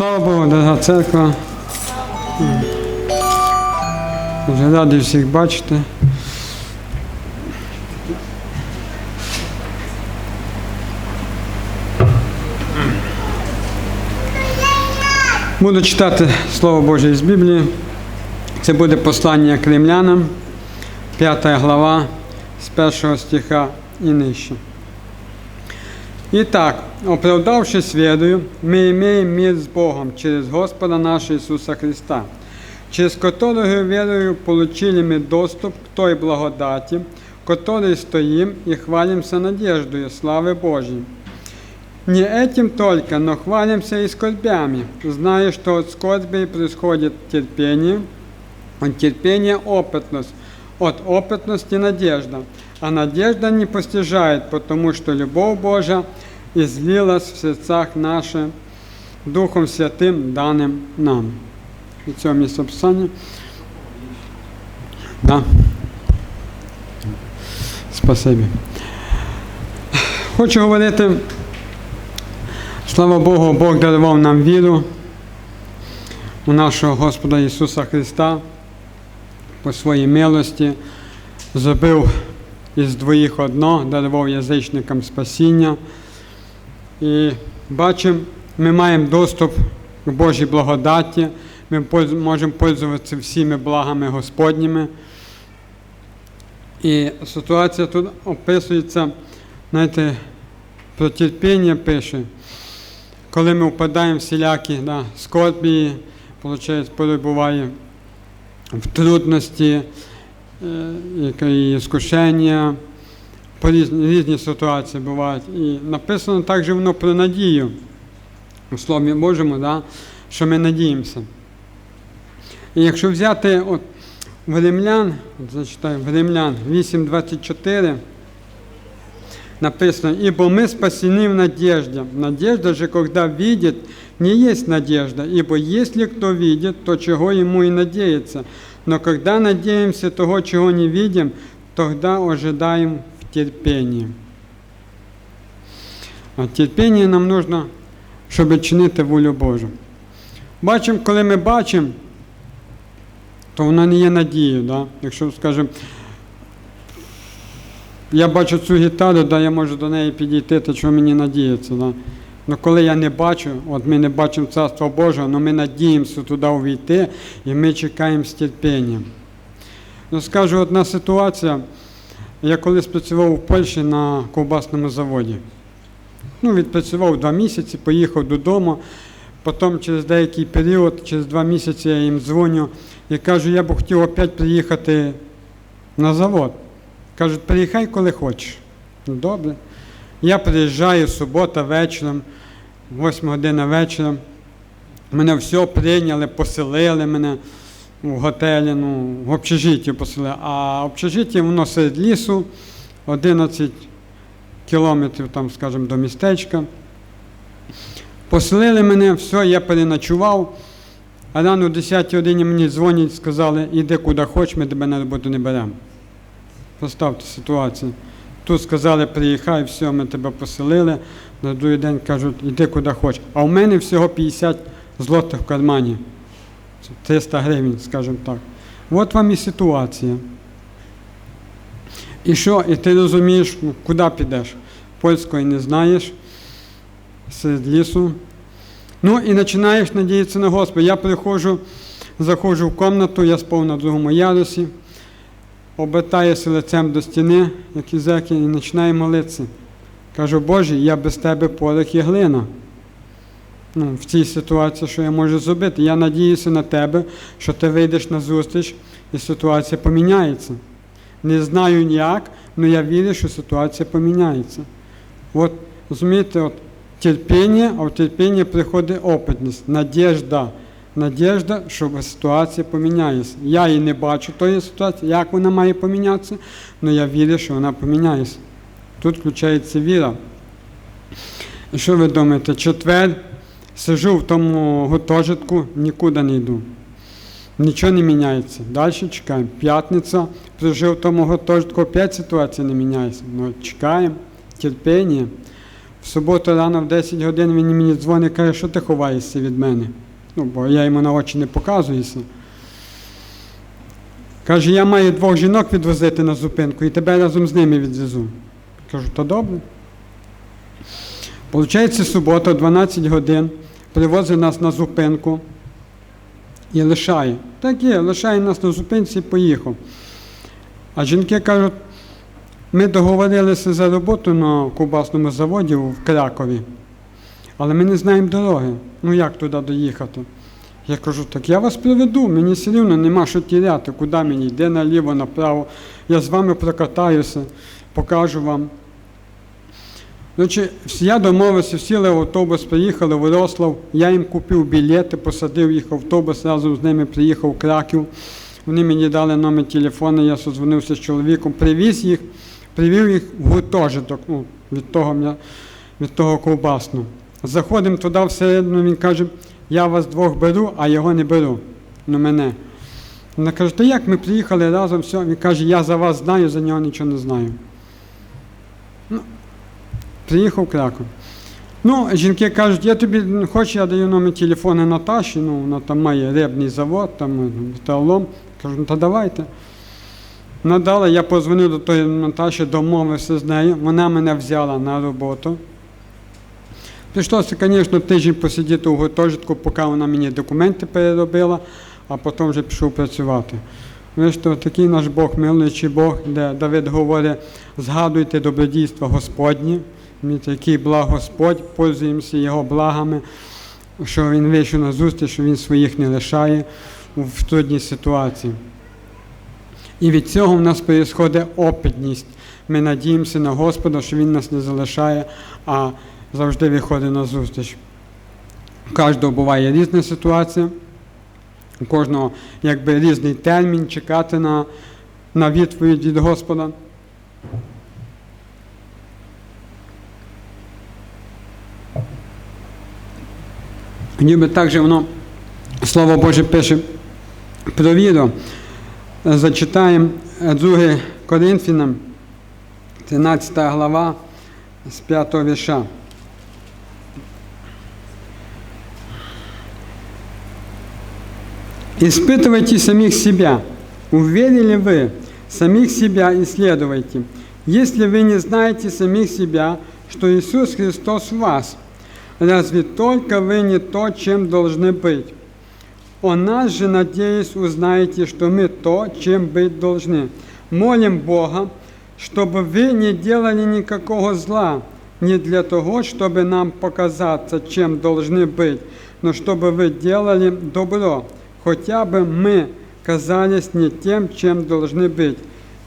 Слава Богу, дорога церква. Дуже радий всіх бачити. Буду читати Слово Боже з Біблії. Це буде послання к римлянам, 5 глава, з першого стиха і нижче. Итак, оправдавшись верою, мы имеем мир с Богом через Господа нашего Иисуса Христа, через которого верою получили мы доступ к той благодати, в которой стоим и хвалимся надеждою славы Божьей. Не этим только, но хвалимся и скорбями, зная, что от скорби происходит терпение, от терпения опытность, от опытности надежда. а надежда не постижает, потому что любовь Божия излилась в сердцах наших Духом Святим, даним нам. І цього місце писання. Да. Спасибі. Хочу говорити, слава Богу, Бог дарував нам віру у нашого Господа Ісуса Христа по своїй милості, зробив із двоїх одно, дарував язичникам спасіння. І бачимо, ми маємо доступ к Божій благодаті, ми можемо пользуватися всіми благами Господніми. І ситуація тут описується, знаєте, про терпіння пише, коли ми впадаємо всілякі да, скорбії, виходить, перебуває в трудності, і скушення, по різні, різні ситуації бувають. І написано також воно про надію у Слові Божому, да, що ми надіємося. І якщо взяти от, в Римлян, от зачитаю, в Римлян 8.24, написано, «Ибо мы спасены в надежде. Надежда же, когда видит, не есть надежда, ибо если кто видит, то чего ему и надеется. Но когда надеемся того, чего не видим, тогда ожидаем в терпении. А терпіння нам нужно, щоб чинити волю Божу. Бачимо, коли ми бачимо, то вона не є надією. Да? Якщо, скажімо, я бачу цю гітару, да, я можу до неї підійти, то чого мені надіятися. Да? Ну коли я не бачу, от ми не бачимо Царства Божого, але ми надіємося туди увійти і ми чекаємо з терпінням. Ну, скажу, одна ситуація. Я колись працював у Польщі на ковбасному заводі. Ну, відпрацював два місяці, поїхав додому. Потім через деякий період, через два місяці я їм дзвоню і кажу, я б хотів опять приїхати на завод. Кажуть, приїхай, коли хочеш. Ну, добре. Я приїжджаю субота вечором, 8 година вечора. Мене все прийняли, поселили мене в готелі, ну, в общежитті поселили. А общежиття воно серед лісу, 11 кілометрів, там, скажімо, до містечка. Поселили мене, все, я переночував. А рано о 10 годині мені дзвонять, сказали, іди куди хочеш, ми тебе на роботу не беремо. Поставте ситуацію. Тут сказали, приїхай, все, ми тебе поселили. На другий день кажуть, іди куди хочеш. А у мене всього 50 злотих в кармані. 300 гривень, скажімо так. От вам і ситуація. І що? І ти розумієш, куди підеш? Польської не знаєш, серед лісу. Ну і починаєш надіятися на Господа. Я приходжу, заходжу в кімнату, я спав на другому ярусі, обертаюся лицем до стіни, як і зеки, і починаю молитися. Кажу, Боже, я без тебе порох і глина. Ну, в цій ситуації, що я можу зробити. Я надіюся на тебе, що ти вийдеш на зустріч і ситуація поміняється. Не знаю як, але я вірю, що ситуація поміняється. От, розумієте, от, терпіння, а в терпіння приходить опитність, надіжда. Надіжда, що ситуація поміняється. Я її не бачу тої ситуації, як вона має помінятися, але я вірю, що вона поміняється. Тут включається віра. І що ви думаєте? Четвер сижу в тому гуртожитку, нікуди не йду. Нічого не міняється. Далі чекаємо. П'ятниця, прожив в тому гуртожитку, опять ситуація не міняється. Ну, чекаємо, терпіння. В суботу рано в 10 годин він мені дзвонить, каже, що ти ховаєшся від мене. Ну, бо я йому на очі не показуюся. Каже, я маю двох жінок відвозити на зупинку і тебе разом з ними відвезу. Кажу, то добре. Получається, субота, 12 годин, привозить нас на зупинку і лишає. Так є, лишає нас на зупинці і поїхав. А жінки кажуть, ми договорилися за роботу на ковбасному заводі в Кракові, але ми не знаємо дороги. Ну як туди доїхати? Я кажу, так я вас приведу, мені все рівно нема що тіряти, куди мені, йде наліво, направо. Я з вами прокатаюся, покажу вам. Значить, я домовився, сіли в автобус, приїхали в Рослав, я їм купив білети, посадив їх в автобус, разом з ними приїхав в Краків. Вони мені дали номер телефону, я созвонився з чоловіком, привіз їх, привів їх в гуртожиток ну, від того, від того ковбасного. Заходимо туди всередину, він каже, я вас двох беру, а його не беру. Ну мене. Вона каже, то як ми приїхали разом, все. Він каже, я за вас знаю, за нього нічого не знаю. Ну, приїхав Краков. Ну, жінки кажуть, я тобі ну, хочеш, я даю номер телефону Наташі, ну, вона там має рибний завод, там е, металолом. Кажу, ну то давайте. Надала, я позвонив до тої Наташі, домовився з нею, вона мене взяла на роботу. Прийшлося, звісно, тиждень посидіти у гуртожитку, поки вона мені документи переробила, а потім вже пішов працювати. Ви що, такий наш Бог, милуючий Бог, де Давид говорить, згадуйте добродійство Розумієте, який благ Господь, пользуємося Його благами, що Він вийшов на зустріч, що Він своїх не лишає в трудній ситуації. І від цього в нас відбувається опитність. Ми надіємося на Господа, що Він нас не залишає, а завжди виходить на зустріч. У кожного буває різна ситуація, у кожного якби різний термін чекати на, на відповідь від Господа. Ніби так же воно, Слово Боже пише про віру. Зачитаємо 2 Коринфянам, 13 глава з 5 вірша. Испытывайте самих себя. Уверили вы самих себя исследуйте. Если вы не знаете самих себя, что Иисус Христос в вас, разве только вы не то, чем должны быть? О нас же, надеюсь, узнаете, что мы то, чем быть должны. Молим Бога, чтобы вы не делали никакого зла, не для того, чтобы нам показаться, чем должны быть, но чтобы вы делали добро, хотя бы мы казались не тем, чем должны быть,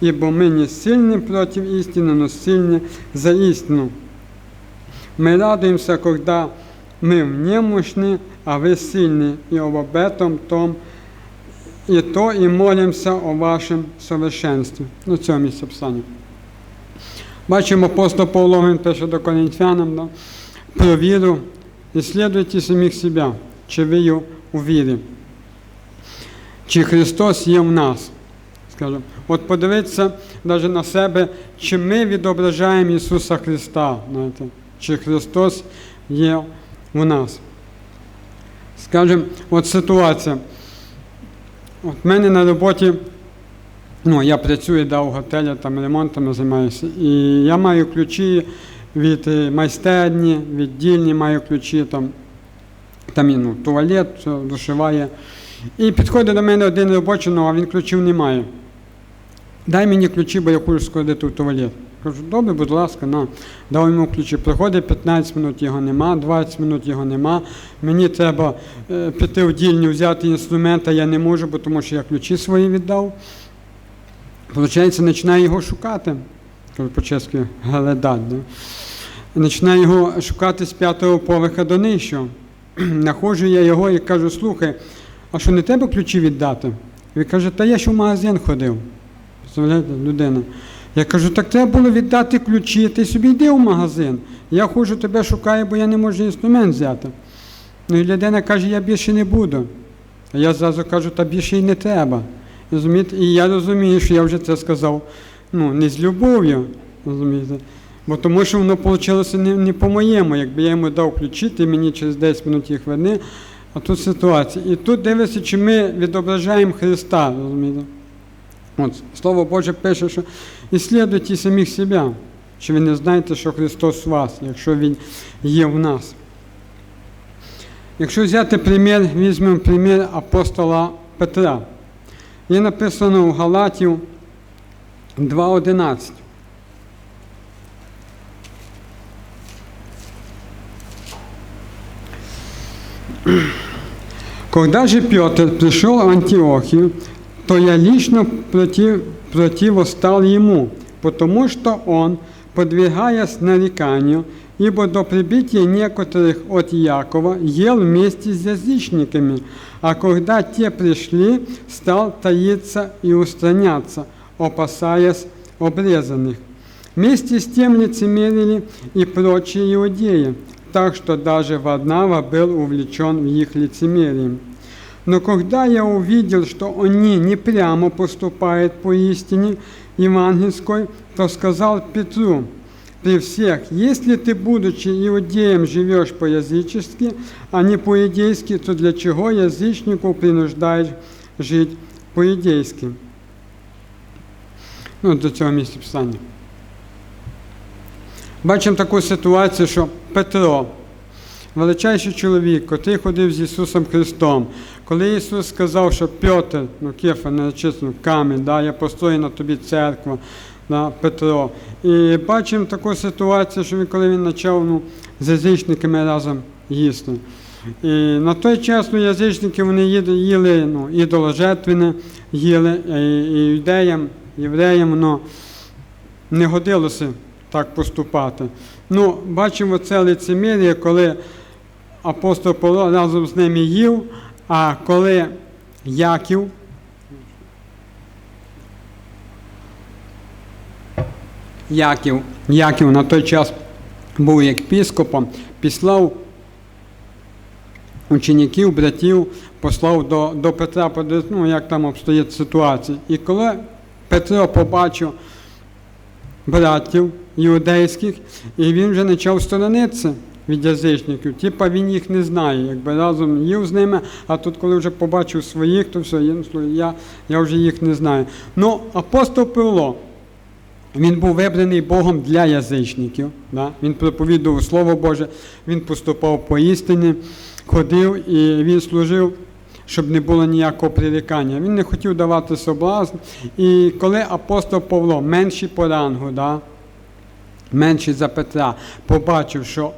ибо мы не сильны против истины, но сильны за истину. Мы радуемся, когда мы немощны, а вы сильны, и об этом том, і то, і молимося о вашому совершенстві. Ну, цьому місце писання. Бачимо, апостол Павло він пише до коринфянам да, про віру. Ісследуйте самих себе, чи ви є у вірі. Чи Христос є в нас. Скажемо. От подивитися навіть на себе, чи ми відображаємо Ісуса Христа, знаєте, чи Христос є в нас. Скажемо, от ситуація. От в мене на роботі, ну, я працюю да, в готелі, там ремонтами займаюся. І я маю ключі від е, майстерні, від дільні маю ключі, там, там ну, туалет, все, душева є. І підходить до мене один робочий, а він ключів не має. Дай мені ключі, бо я хочу сходити в туалет. Кажу, добре, будь ласка, на. Дав йому ключі. Проходить 15 минут, його нема, 20 минут його нема. Мені треба е, піти в дільню, взяти інструмент, а я не можу, бо тому що я ключі свої віддав. Получається, починаю його шукати. Кажу по-чеськи, галедать. Да? Починаю його шукати з п'ятого поверха до нижчого. Находжу я його і кажу, слухай, а що не тебе ключі віддати? Він каже, та я ще в магазин ходив. Представляєте, людина. Я кажу, так треба було віддати ключі, ти собі йди в магазин. Я ходжу, тебе шукаю, бо я не можу інструмент взяти. Ну і людина каже, я більше не буду. А я зразу кажу, та більше й не треба. Розумієте? І я розумію, що я вже це сказав ну, не з любов'ю. Розумієте? Бо тому що воно вийшло не, не по-моєму, якби я йому дав ключі, ти мені через 10 минут їх верни. А тут ситуація. І тут дивиться, чи ми відображаємо Христа. розумієте? От, Слово Боже пише, що іслідуйте самих себе, що ви не знаєте, що Христос в вас, якщо Він є в нас. Якщо взяти примір, візьмемо примір апостола Петра. Є написано в Галатів 2.11. Когда же Петр пришел в Антиохию, то я лично против, противостал ему, потому что он, подвигаясь нареканию, ибо до прибытия некоторых от Якова ел вместе с язычниками, а когда те пришли, стал таиться и устраняться, опасаясь обрезанных. Вместе с тем лицемерили и прочие иудеи, так что даже Варнава был увлечен в их лицемерием. Но когда я увидел, что они не прямо поступают по истине евангельской, то сказал Петру при всех, если ты, будучи иудеем, живешь по-язычески, а не по-идейски, то для чего язычников принуждаешь жить по-идейски? Ну, до цього місця писання. Бачимо таку ситуацію, що Петро, величайший чоловік, котрий ходив з Ісусом Христом, коли Ісус сказав, що Петр, ну Кефа написано, камінь, да, я построю на тобі церкву, да, Петро. І бачимо таку ситуацію, що він, коли він почав ну, з язичниками разом їсти. І на той час ну, язичники вони їли, ну, ідоложертвини, їли, і, і юдеям, євреям воно не годилося так поступати. Ну, бачимо це лицемір'я, коли апостол Павло разом з ними їв, а коли Яків, Яків, Яків на той час був єпіскопом, післав учеників, братів, послав до, до Петра, ну, як там обстоїть ситуація. І коли Петро побачив братів іудейських, і він вже почав сторонитися від язичників. Типа він їх не знає, якби разом їв з ними, а тут, коли вже побачив своїх, то все, я, я, вже їх не знаю. Ну, апостол Павло, він був вибраний Богом для язичників. Да? Він проповідував Слово Боже, він поступав по істині, ходив і він служив. Щоб не було ніякого прирікання. Він не хотів давати соблазн. І коли апостол Павло, менший по рангу, да, менший за Петра, побачив, що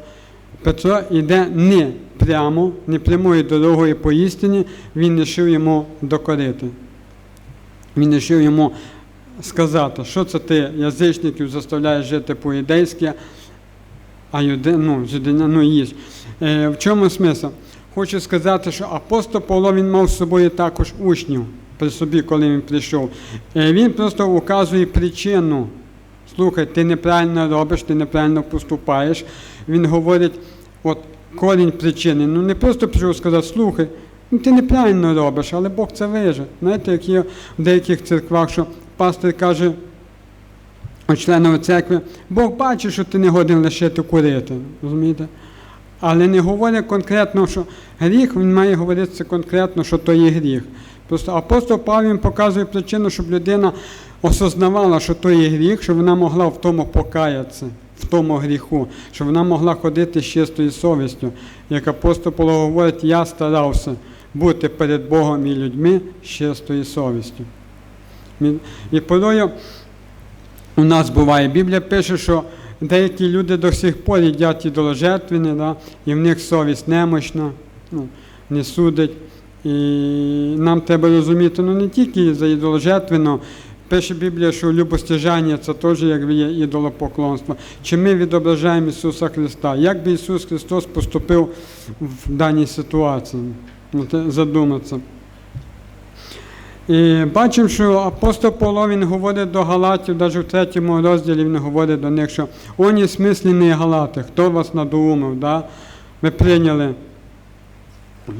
Петро йде не прямо, не прямою дорогою по істині, він рішив йому докорити. Він рішив йому сказати, що це ти язичників заставляєш жити по-ідейськи, а юди, ну, ну їж. Е, в чому смисл? Хочу сказати, що апостол Павло він мав з собою також учнів при собі, коли він прийшов. Е, він просто указує причину. Слухай, ти неправильно робиш, ти неправильно поступаєш. Він говорить, от корінь причини. Ну не просто прийшов сказати, слухай, ну ти неправильно робиш, але Бог це виже. Знаєте, як є в деяких церквах, що пастор каже членові церкви, Бог бачить, що ти не годен лишити курити. розумієте? Але не говорить конкретно, що гріх, він має говорити конкретно, що то є гріх. Просто апостол Павло показує причину, щоб людина осознавала, що то є гріх, щоб вона могла в тому покаятися, в тому гріху, щоб вона могла ходити з чистою совістю. Як апостол Павло говорить, я старався бути перед Богом і людьми з чистою совістю. І порою у нас буває, Біблія пише, що деякі люди до сих пор їдять ідоложертвини, да, і в них совість немощна, ну, не судить. І нам треба розуміти, ну не тільки за ідоложертвину, пише Біблія, що любостяжання це теж як є ідолопоклонство. Чи ми відображаємо Ісуса Христа? Як би Ісус Христос поступив в даній ситуації? Ну, задуматися. І бачимо, що апостол Павло він говорить до Галатів, навіть в третьому розділі він говорить до них, що «Оні смислені Галати, хто вас надумав, да? ми прийняли.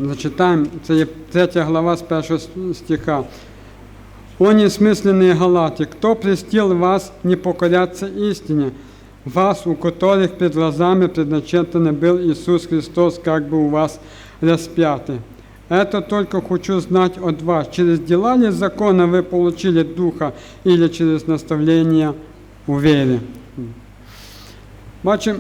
Зачитаємо, це є третя глава з першого стиха. «Оні смысленные Галати, кто пристил вас не покоряться истине, вас, у которых пред глазами предначертан был Иисус Христос, как бы у вас распятый. Это только хочу знать от вас, через дела ли закона вы получили Духа или через наставление у вере. Бачимо,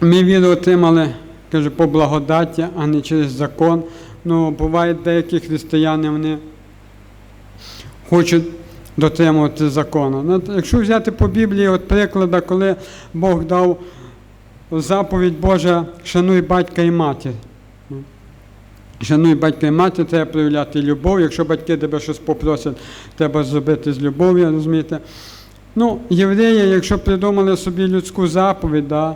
ми віру отримали, каже, по благодаті, а не через закон. Ну, бувають деякі християни, вони хочуть дотримувати закону. Ну, якщо взяти по Біблії, от прикладу, коли Бог дав заповідь Божа, шануй батька і матір. Шануй батька і матір, треба проявляти любов. Якщо батьки тебе щось попросять, треба зробити з любов'ю, розумієте? Ну, євреї, якщо придумали собі людську заповідь, да,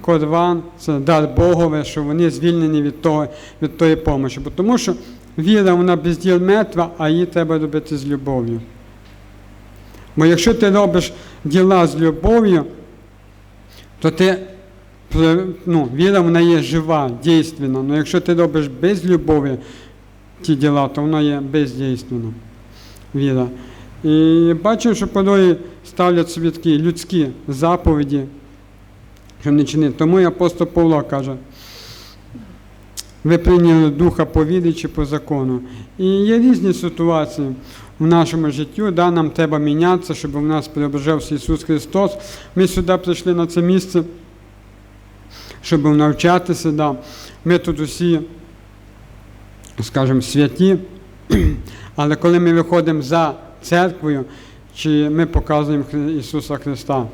Корван, це дар Богове, що вони звільнені від, того, від тої помощі. Бо Тому що віра, вона без діл мертва, а її треба робити з любов'ю. Бо якщо ти робиш діла з любов'ю, то ти, ну, віра вона є жива, дійственна. Але якщо ти робиш без любові ті діла, то вона є бездійственна. Віра. І бачимо, що порої ставлять собі людські заповіді, щоб не чинити. Тому і апостол Павло каже, ви прийняли духа по вірі чи по закону. І є різні ситуації в нашому житті, да, нам треба мінятися, щоб у нас преображався Ісус Христос. Ми сюди прийшли на це місце, щоб навчатися. Да. Ми тут усі, скажімо, святі, але коли ми виходимо за церквою, чи ми показуємо Ісуса Христа.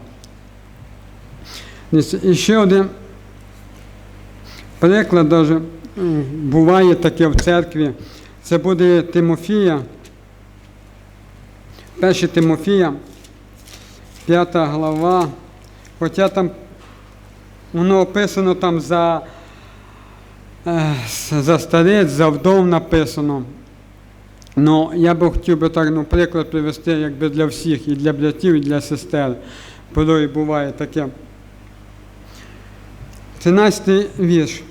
І ще один приклад м, буває таке в церкві. Це буде Тимофія. Перше Тимофія, п'ята глава. Хоча там воно описано там за, е, за старець, за вдов написано. Ну, я би хотів би так, ну, приклад привести якби для всіх, і для братів, і для сестер. Порой буває таке. 13 вірш.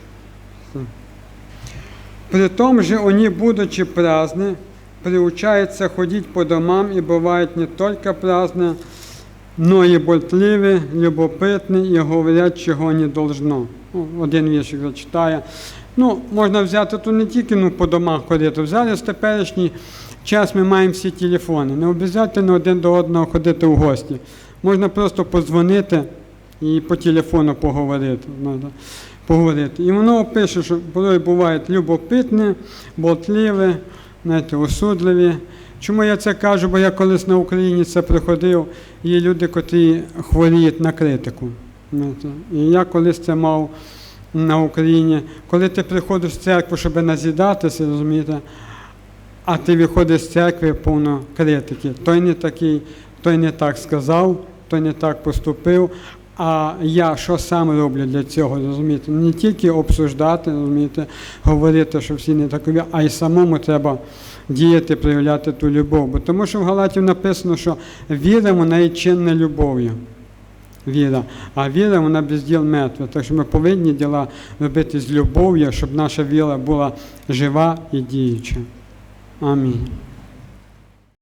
При том же они, будучи праздны, приучаются ходить по домам и бывают не только праздны, но и болтливі, любопитні і говорять, чого не должно. Ну, Один віршик зачитає. Ну, можна взяти тут не тільки ну, по домах ходити. Взяли в теперішній час ми маємо всі телефони. Не обов'язково один до одного ходити в гості. Можна просто подзвонити і по телефону поговорити. Поговорити. І воно пише, що порой бувають любопитні, болтливі, знаєте, осудливі. Чому я це кажу? Бо я колись на Україні це приходив, є люди, котрі хворіють на критику. І я колись це мав на Україні. Коли ти приходиш в церкву, щоб назідатися, розумієте, а ти виходиш з церкви повно критики. Той не такий, той не так сказав, той не так поступив. А я що сам роблю для цього, розумієте? Не тільки обсуждати, розумієте, говорити, що всі не такові, а й самому треба діяти, проявляти ту любов. Бо тому що в Галатів написано, що віра вона є чинна любов'ю. Віра, а віра вона без діл мертва. Так що ми повинні діла робити з любов'ю, щоб наша віра була жива і діюча. Амінь.